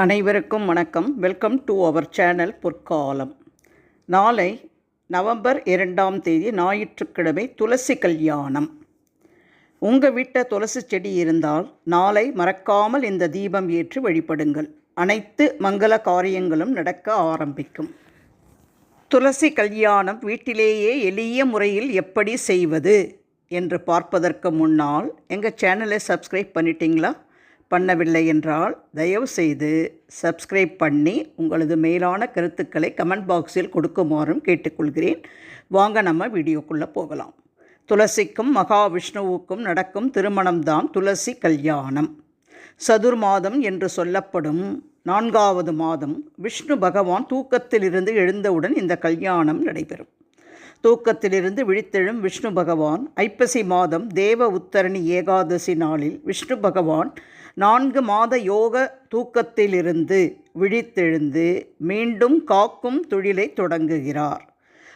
அனைவருக்கும் வணக்கம். Welcome to our channel பொற்காலம் நாளை நவம்பர் இரண்டாம் தேதி ஞாயிற்றுக்கிழமை துளசி கல்யாணம். உங்கள் வீட்டை துளசி செடி இருந்தால் நாளை மறக்காமல் இந்த தீபம் ஏற்றி வழிபடுங்கள். அனைத்து மங்கள காரியங்களும் நடக்க ஆரம்பிக்கும். துளசி கல்யாணம் வீட்டிலேயே எளிய முறையில் எப்படி செய்வது என்று பார்ப்பதற்கு முன்னால் எங்கள் சேனலை சப்ஸ்கிரைப் பண்ணிட்டீங்களா? பண்ணவில்லை என்றால் தயவு செய்து சப்ஸ்கிரைப் பண்ணி உங்களது மேலான கருத்துக்களை கமெண்ட் பாக்ஸில் கொடுக்குமாறும் கேட்டுக்கொள்கிறேன். வாங்க நம்ம வீடியோக்குள்ளே போகலாம். துளசிக்கும் மகாவிஷ்ணுவுக்கும் நடக்கும் திருமணம்தான் துளசி கல்யாணம். சதுர் மாதம் என்று சொல்லப்படும் நான்காவது மாதம் விஷ்ணு பகவான் தூக்கத்திலிருந்து எழுந்தவுடன் இந்த கல்யாணம் நடைபெறும். தூக்கத்திலிருந்து விழித்தெழும் விஷ்ணு பகவான் ஐப்பசி மாதம் தேவ உத்தரணி ஏகாதசி நாளில் விஷ்ணு பகவான் நான்கு மாத யோக தூக்கத்திலிருந்து விழித்தெழுந்து மீண்டும் காக்கும் தொழிலை தொடங்குகிறார்.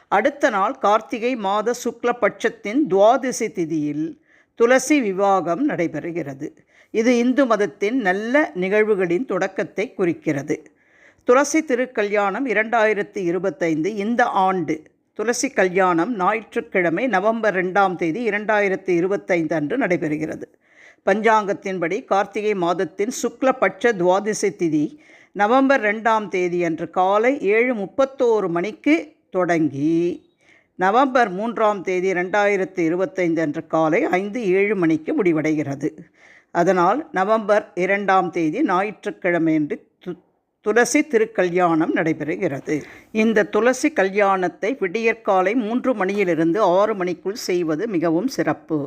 அடுத்த நாள் கார்த்திகை மாத சுக்லபட்சத்தின் துவாதசி திதியில் துளசி விவாகம் நடைபெறுகிறது. இது இந்து மதத்தின் நல்ல நிகழ்வுகளின் தொடக்கத்தை குறிக்கிறது. துளசி திருக்கல்யாணம் இரண்டாயிரத்தி இருபத்தைந்து இந்த ஆண்டு துளசி கல்யாணம் ஞாயிற்றுக்கிழமை நவம்பர் ரெண்டாம் தேதி இரண்டாயிரத்தி இருபத்தைந்து அன்று நடைபெறுகிறது. பஞ்சாங்கத்தின்படி கார்த்திகை மாதத்தின் சுக்லபட்ச துவாதிசை திதி நவம்பர் ரெண்டாம் தேதி அன்று காலை ஏழு முப்பத்தோரு மணிக்கு தொடங்கி நவம்பர் மூன்றாம் தேதி ரெண்டாயிரத்தி இருபத்தைந்து அன்று காலை ஐந்து ஏழு மணிக்கு முடிவடைகிறது. அதனால் நவம்பர் இரண்டாம் தேதி ஞாயிற்றுக்கிழமையன்று து துளசி திருக்கல்யாணம் நடைபெறுகிறது. இந்த துளசி கல்யாணத்தை விடியற்காலை மூன்று மணியிலிருந்து ஆறு மணிக்குள் செய்வது மிகவும் சிறப்பு.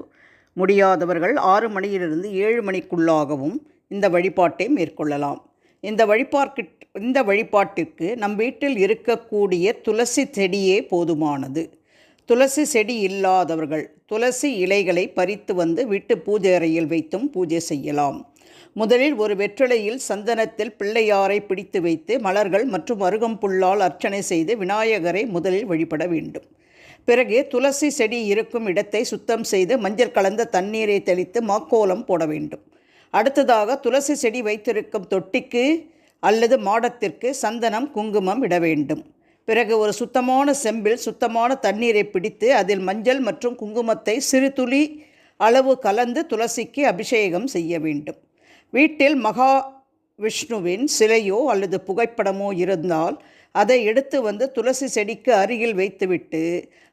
முடியாதவர்கள் ஆறு மணியிலிருந்து ஏழு மணிக்குள்ளாகவும் இந்த வழிபாட்டை மேற்கொள்ளலாம். இந்த வழிபாட்டு இந்த வழிபாட்டிற்கு நம் வீட்டில் இருக்கக்கூடிய துளசி செடியே போதுமானது. துளசி செடி இல்லாதவர்கள் துளசி இலைகளை பறித்து வந்து வீட்டு பூஜை அறையில் வைத்தும் பூஜை செய்யலாம். முதலில் ஒரு வெற்றிலையில் சந்தனத்தில் பிள்ளையாரை பிடித்து வைத்து மலர்கள் மற்றும் அருகம்புல்லால் அர்ச்சனை செய்து விநாயகரை முதலில் வழிபட வேண்டும். பிறகு துளசி செடி இருக்கும் இடத்தை சுத்தம் செய்து மஞ்சள் கலந்த தண்ணீரை தெளித்து மாக்கோலம் போட வேண்டும். அடுத்ததாக துளசி செடி வைத்திருக்கும் தொட்டிக்கு அல்லது மாடத்திற்கு சந்தனம் குங்குமம் இட வேண்டும். பிறகு ஒரு சுத்தமான செம்பில் சுத்தமான தண்ணீரை பிடித்து அதில் மஞ்சள் மற்றும் குங்குமத்தை சிறு துளி அளவு கலந்து துளசிக்கு அபிஷேகம் செய்ய வேண்டும். வீட்டில் மகா விஷ்ணுவின் சிலையோ அல்லது புகைப்படமோ இருந்தால் அதை எடுத்து வந்து துளசி செடிக்கு அருகில் வைத்துவிட்டு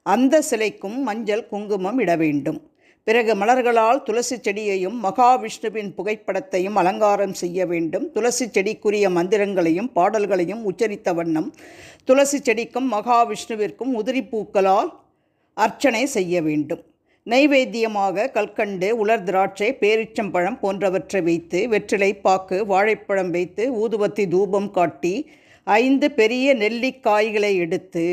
அந்த சிலைக்கும் மஞ்சள் குங்குமம் இட வேண்டும். பிறகு மலர்களால் துளசி செடியையும் மகாவிஷ்ணுவின் புகைப்படத்தையும் அலங்காரம் செய்ய வேண்டும். துளசி செடிக்குரிய மந்திரங்களையும் பாடல்களையும் உச்சரித்த வண்ணம் துளசி செடிக்கும் மகாவிஷ்ணுவிற்கும் உதிரி பூக்களால் அர்ச்சனை செய்ய வேண்டும். நைவேத்தியமாக கல்கண்டு உலர் திராட்சை பேரிச்சம்பழம் போன்றவற்றை வைத்து வெற்றிலை பாக்கு வாழைப்பழம் வைத்து ஊதுவத்தி தூபம் காட்டி ஐந்து பெரிய நெல்லிக்காய்களை எடுத்து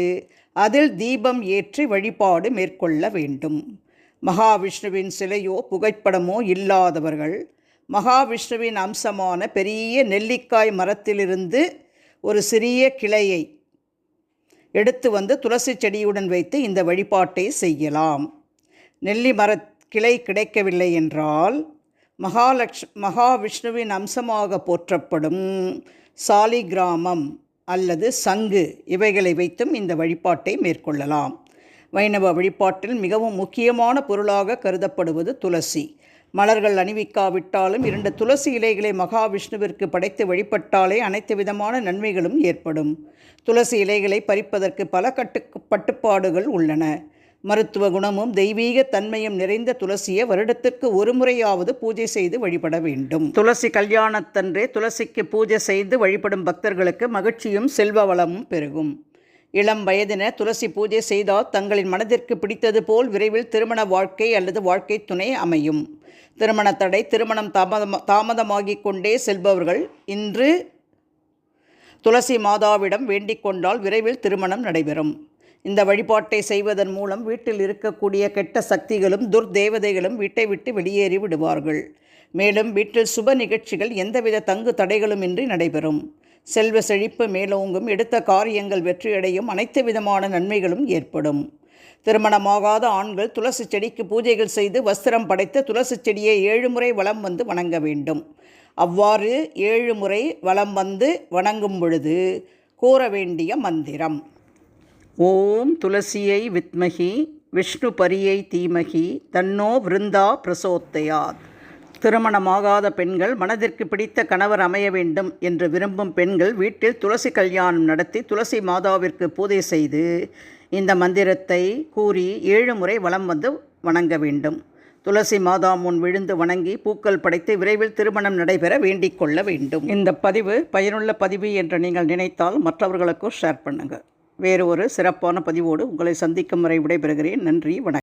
அதில் தீபம் ஏற்றி வழிபாடு மேற்கொள்ள வேண்டும். மகாவிஷ்ணுவின் சிலையோ புகைப்படமோ இல்லாதவர்கள் மகாவிஷ்ணுவின் அம்சமான பெரிய நெல்லிக்காய் மரத்திலிருந்து ஒரு சிறிய கிளையை எடுத்து வந்து துளசி செடியுடன் வைத்து இந்த வழிபாட்டை செய்யலாம். நெல்லி மர கிளை கிடைக்கவில்லை என்றால் மகாலக்ஷ் மகாவிஷ்ணுவின் அம்சமாக போற்றப்படும் சாலிகிராமம் அல்லது சங்கு இவைகளை வைத்தும் இந்த வழிபாட்டை மேற்கொள்ளலாம். வைணவ வழிபாட்டில் மிகவும் முக்கியமான பொருளாக கருதப்படுவது துளசி. மலர்கள் அணிவிக்காவிட்டாலும் இரண்டு துளசி இலைகளை மகாவிஷ்ணுவிற்கு படைத்து வழிபட்டாலே அனைத்து விதமான நன்மைகளும் ஏற்படும். துளசி இலைகளை பறிப்பதற்கு பல கட்டு பட்டுப்பாடுகள் உள்ளன. மருத்துவ குணமும் தெய்வீக தன்மையும் நிறைந்த துளசியை வருடத்திற்கு ஒரு முறையாவது பூஜை செய்து வழிபட வேண்டும். துளசி கல்யாணத்தன்றே துளசிக்கு பூஜை செய்து வழிபடும் பக்தர்களுக்கு மகிழ்ச்சியும் செல்வ வளமும் பெருகும். இளம் வயதின துளசி பூஜை செய்தால் தங்களின் மனதிற்கு பிடித்தது போல் விரைவில் திருமண வாழ்க்கை அல்லது வாழ்க்கை துணை அமையும். திருமண தடை திருமணம் தாமதம் தாமதமாகிக் கொண்டே செல்பவர்கள் இன்று துளசி மாதாவிடம் வேண்டிக் கொண்டால் விரைவில் திருமணம் நடைபெறும். இந்த வழிபாட்டை செய்வதன் மூலம் வீட்டில் இருக்கக்கூடிய கெட்ட சக்திகளும் துர்தேவதைகளும் வீட்டை விட்டு வெளியேறி விடுவார்கள். மேலும் வீட்டில் சுப நிகழ்ச்சிகள் எந்தவித தங்கு தடைகளும் இன்றி நடைபெறும். செல்வ செழிப்பு மேலோங்கும் எடுத்த காரியங்கள் வெற்றியடையும் அனைத்து விதமான நன்மைகளும் ஏற்படும். திருமணமாகாத ஆண்கள் துளசி செடிக்கு பூஜைகள் செய்து வஸ்திரம் படைத்து துளசி செடியை ஏழு முறை வலம் வந்து வணங்க வேண்டும். அவ்வாறு ஏழு முறை வலம் வந்து வணங்கும் பொழுது கூற வேண்டிய மந்திரம். ஓம் துளசியை வித்மகி விஷ்ணு பரியை தீமகி தன்னோ விருந்தா பிரசோத்தையார் திருமணமாகாத பெண்கள் மனதிற்கு பிடித்த கணவர் அமைய வேண்டும் என்று விரும்பும் பெண்கள் வீட்டில் துளசி கல்யாணம் நடத்தி துளசி மாதாவிற்கு பூஜை செய்து இந்த மந்திரத்தை கூறி ஏழு முறை வலம் வந்து வணங்க வேண்டும். துளசி மாதா முன் விழுந்து வணங்கி பூக்கள் படைத்து விரைவில் திருமணம் நடைபெற வேண்டிக் கொள்ள வேண்டும். இந்த பதிவு பயனுள்ள பதிவு என்று நீங்கள் நினைத்தால் மற்றவர்களுக்கும் ஷேர் பண்ணுங்கள். வேறு ஒரு சிறப்பான பதிவோடு உங்களை சந்திக்கும் வரை விடைபெறுகிறேன். நன்றி வணக்கம்.